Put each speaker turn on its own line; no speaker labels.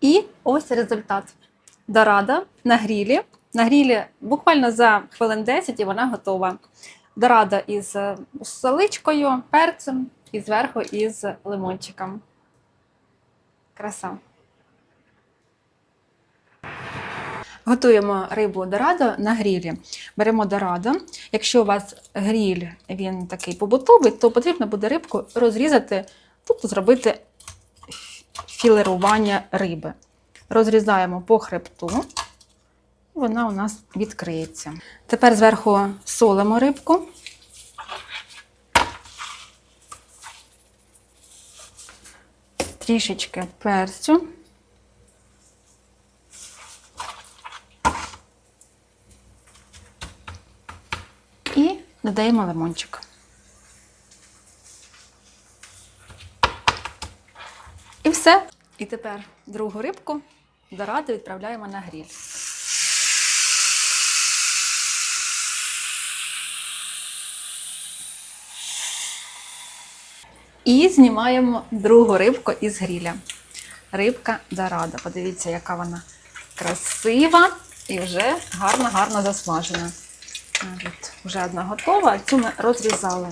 І ось результат. Дорада на грілі. На грілі буквально за хвилин 10 і вона готова. Дорада із е, соличкою, перцем і зверху із лимончиком. Краса. Готуємо рибу дорадо на грілі. Беремо дорадо. Якщо у вас гріль він такий побутовий, то потрібно буде рибку розрізати, тобто зробити філерування риби. Розрізаємо по хребту, і вона у нас відкриється. Тепер зверху солимо рибку. Трішечки перцю. І додаємо лимончик. І все. І тепер другу рибку дораду відправляємо на гріль. І знімаємо другу рибку із гріля. Рибка дорада. Подивіться, яка вона красива і вже гарно-гарно засмажена. От, вже одна готова, цю ми розрізали.